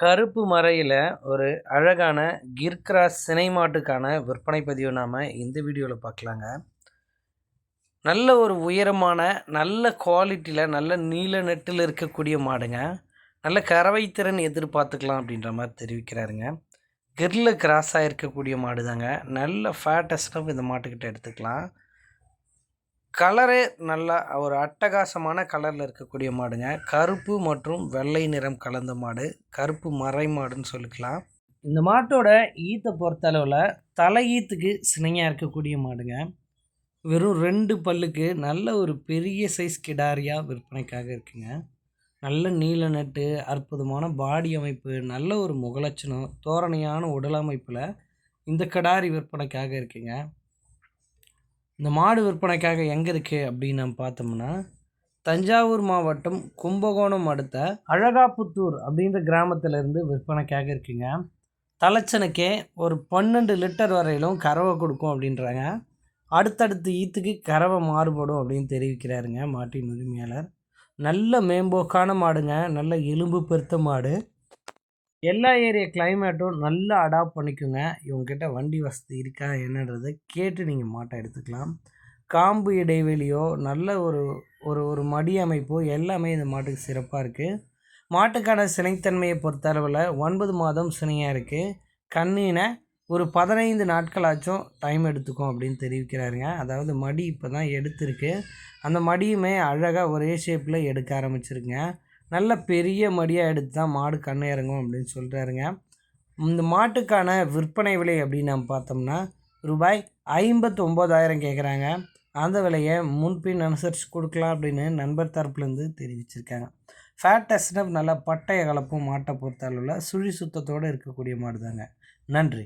கருப்பு மறையில் ஒரு அழகான கிர்கிராஸ் சினை மாட்டுக்கான விற்பனை பதிவு நாம் இந்த வீடியோவில் பார்க்கலாங்க. நல்ல ஒரு உயரமான நல்ல குவாலிட்டியில் நல்ல நீல நெட்டில் இருக்கக்கூடிய மாடுங்க. நல்ல கறவை திறன் எதிர்பார்த்துக்கலாம் அப்படின்ற மாதிரி தெரிவிக்கிறாருங்க. கிரில் கிராஸாக இருக்கக்கூடிய மாடு தாங்க நல்ல ஃபேட்டஸ்டாக இந்த மாட்டுக்கிட்ட எடுத்துக்கலாம். கலரே நல்லா ஒரு அட்டகாசமான கலரில் இருக்கக்கூடிய மாடுங்க. கருப்பு மற்றும் வெள்ளை நிறம் கலந்த மாடு. கருப்பு மறை மாடுன்னு சொல்லிக்கலாம். இந்த மாட்டோட ஈத்தை பொறுத்தளவில் தலை ஈத்துக்கு சினையாக இருக்கக்கூடிய மாடுங்க. வெறும் ரெண்டு பல்லுக்கு நல்ல ஒரு பெரிய சைஸ் கிடாரியாக விற்பனைக்காக இருக்குங்க. நல்ல நீல நட்டு அற்புதமான பாடி அமைப்பு நல்ல ஒரு முகலட்சணம் தோரணையான உடல் அமைப்பில் இந்த கடாரி விற்பனைக்காக இருக்குங்க. இந்த மாடு விற்பனைக்காக எங்கே இருக்குது அப்படின்னு நம்ம பார்த்தோம்னா தஞ்சாவூர் மாவட்டம் கும்பகோணம் அடுத்த அழகாப்புத்தூர் அப்படின்ற கிராமத்திலேருந்து விற்பனைக்காக இருக்குங்க. தலைச்சனுக்கே ஒரு பன்னெண்டு லிட்டர் வரையிலும் கறவை கொடுக்கும் அப்படின்றாங்க. அடுத்தடுத்து ஈத்துக்கு கறவை மாறுபடும் அப்படின்னு தெரிவிக்கிறாருங்க மாட்டின் உரிமையாளர். நல்ல மேம்போக்கான மாடுங்க நல்ல எலும்பு பெருத்த மாடு. எல்லா ஏரியா கிளைமேட்டும் நல்லா அடாப்ட் பண்ணிக்கோங்க. இவங்ககிட்ட வண்டி வசதி இருக்கா என்னன்றதை கேட்டு நீங்கள் மாட்டை எடுத்துக்கலாம். காம்பு இடைவெளியோ நல்ல ஒரு ஒரு ஒரு மடி அமைப்போ எல்லாமே இந்த மாட்டுக்கு சிறப்பாக இருக்குது மாட்டுக்கான சினைத்தன்மையை பொறுத்தளவில் ஒன்பது மாதம் சினையாக இருக்குது கண்ணினை ஒரு பதினைந்து நாட்களாச்சும் டைம் எடுத்துக்கும் அப்படின்னு தெரிவிக்கிறாருங்க. அதாவது மடி இப்போ தான் எடுத்திருக்கு. அந்த மடியுமே அழகாக ஒரே ஷேப்பில் எடுக்க ஆரம்பிச்சிருக்குங்க. நல்ல பெரிய மடியாக எடுத்து தான் மாடு கண்ணை இறங்கும் அப்படின்னு சொல்கிறாருங்க இந்த மாட்டுக்கான விற்பனை விலை அப்படின்னு நம்ம பார்த்தோம்னா ரூபாய் ஐம்பத்து ஒம்பதாயிரம் கேட்குறாங்க அந்த விலையை முன்பின் அனுசரித்து கொடுக்கலாம் அப்படின்னு நண்பர் தரப்புலேருந்து தெரிவிச்சிருக்காங்க. ஃபேட் டெஸ்ட்னப் நல்லா பட்டைய கலப்பும் மாட்டை பொறுத்த அளவில் சுழி சுத்தத்தோடு இருக்கக்கூடிய மாடு தாங்க நன்றி.